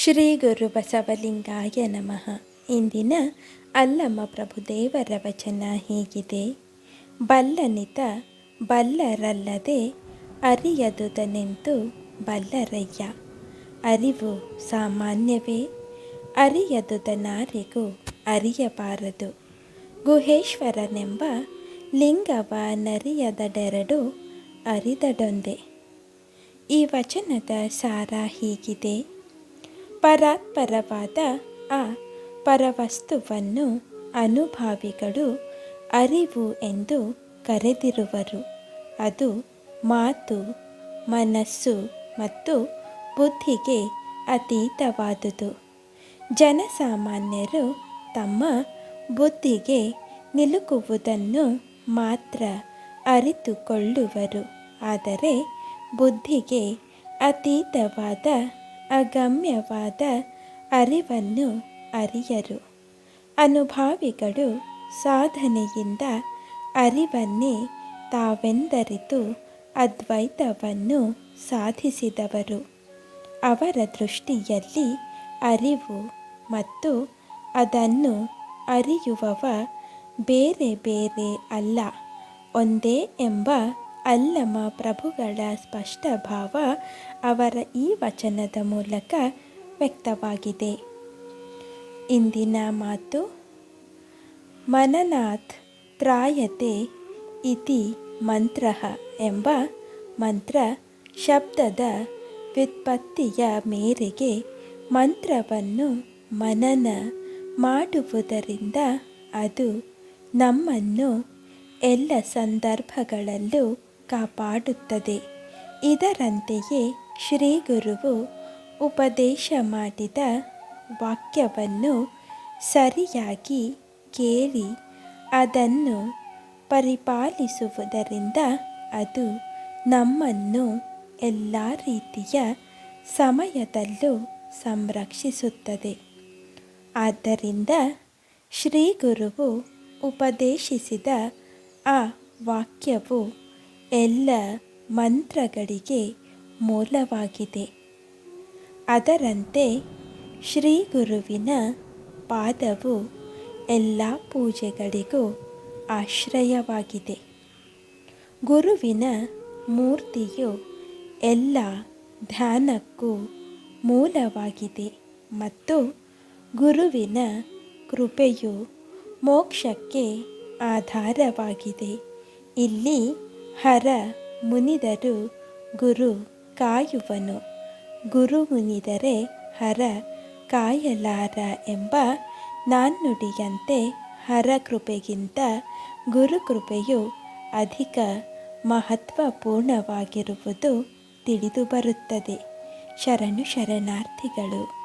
ಶ್ರೀ ಗುರು ಬಸವಲಿಂಗಾಯ ನಮಃ. ಇಂದಿನ ಅಲ್ಲಮ್ಮ ಪ್ರಭುದೇವರ ವಚನ ಹೀಗಿದೆ. ಬಲ್ಲನಿತ ಬಲ್ಲರಲ್ಲದೆ ಅರಿಯದುದನೆಂದು ಬಲ್ಲರಯ್ಯ. ಅರಿವು ಸಾಮಾನ್ಯವೇ, ಅರಿಯದುದನಾರಿಗೂ ಅರಿಯಬಾರದು. ಗುಹೇಶ್ವರನೆಂಬ ಲಿಂಗವ ನರಿಯದಡೆರಡು ಅರಿದಡೊಂದೆ. ಈ ವಚನದ ಸಾರ ಹೀಗಿದೆ. ಪರಾತ್ಪರವಾದ ಆ ಪರವಸ್ತುವನ್ನು ಅನುಭಾವಿಗಳು ಅರಿವು ಎಂದು ಕರೆದಿರುವರು. ಅದು ಮಾತು, ಮನಸ್ಸು ಮತ್ತು ಬುದ್ಧಿಗೆ ಅತೀತವಾದುದು. ಜನಸಾಮಾನ್ಯರು ತಮ್ಮ ಬುದ್ಧಿಗೆ ನಿಲುಕುವುದನ್ನು ಮಾತ್ರ ಅರಿತುಕೊಳ್ಳುವರು. ಆದರೆ ಬುದ್ಧಿಗೆ ಅತೀತವಾದ ಅಗಮ್ಯವಾದ ಅರಿವನ್ನು ಅರಿಯರು. ಅನುಭಾವಿಗಳು ಸಾಧನೆಯಿಂದ ಅರಿವನ್ನೇ ತಾವೆಂದರಿತು ಅದ್ವೈತವನ್ನು ಸಾಧಿಸಿದವರು. ಅವರ ದೃಷ್ಟಿಯಲ್ಲಿ ಅರಿವು ಮತ್ತು ಅದನ್ನು ಅರಿಯುವವ ಬೇರೆ ಬೇರೆ ಅಲ್ಲ, ಒಂದೇ ಎಂಬ ಅಲ್ಲಮ ಪ್ರಭುಗಳ ಸ್ಪಷ್ಟ ಭಾವ ಅವರ ಈ ವಚನದ ಮೂಲಕ ವ್ಯಕ್ತವಾಗಿದೆ. ಇಂದಿನ ಮಾತು, ಮನನಾಥ್ ತ್ರಾಯತೆ ಇತಿ ಮಂತ್ರ ಎಂಬ ಮಂತ್ರ ಶಬ್ದದ ವ್ಯುತ್ಪತ್ತಿಯ ಮೇರೆಗೆ ಮಂತ್ರವನ್ನು ಮನನ ಮಾಡುವುದರಿಂದ ಅದು ನಮ್ಮನ್ನು ಎಲ್ಲ ಸಂದರ್ಭಗಳಲ್ಲೂ ಕಾಪಾಡುತ್ತದೆ. ಇದರಂತೆಯೇ ಶ್ರೀ ಗುರುವು ಉಪದೇಶ ಮಾಡಿದ ವಾಕ್ಯವನ್ನು ಸರಿಯಾಗಿ ಕೇಳಿ ಅದನ್ನು ಪರಿಪಾಲಿಸುವುದರಿಂದ ಅದು ನಮ್ಮನ್ನು ಎಲ್ಲ ರೀತಿಯ ಸಮಯದಲ್ಲೂ ಸಂರಕ್ಷಿಸುತ್ತದೆ. ಆದ್ದರಿಂದ ಶ್ರೀ ಗುರುವು ಉಪದೇಶಿಸಿದ ಆ ವಾಕ್ಯವು ಎಲ್ಲ ಮಂತ್ರಗಳಿಗೆ ಮೂಲವಾಗಿದೆ. ಅದರಂತೆ ಶ್ರೀ ಗುರುವಿನ ಪಾದವು ಎಲ್ಲ ಪೂಜೆಗಳಿಗೂ ಆಶ್ರಯವಾಗಿದೆ. ಗುರುವಿನ ಮೂರ್ತಿಯು ಎಲ್ಲ ಧ್ಯಾನಕ್ಕೂ ಮೂಲವಾಗಿದೆ ಮತ್ತು ಗುರುವಿನ ಕೃಪೆಯು ಮೋಕ್ಷಕ್ಕೆ ಆಧಾರವಾಗಿದೆ. ಇಲ್ಲಿ ಹರ ಮುನಿದರು ಗುರು ಕಾಯುವನು. ಗುರು ಮುನಿದರೆ ಹರ ಕಾಯಲಾರ ಎಂಬ ನಾಣ್ಣುಡಿಯಂತೆ ಹರ ಕೃಪೆಗಿಂತ ಗುರುಕೃಪೆಯು ಅಧಿಕ ಮಹತ್ವಪೂರ್ಣವಾಗಿರುವುದು ತಿಳಿದುಬರುತ್ತದೆ. ಶರಣು ಶರಣಾರ್ಥಿಗಳು.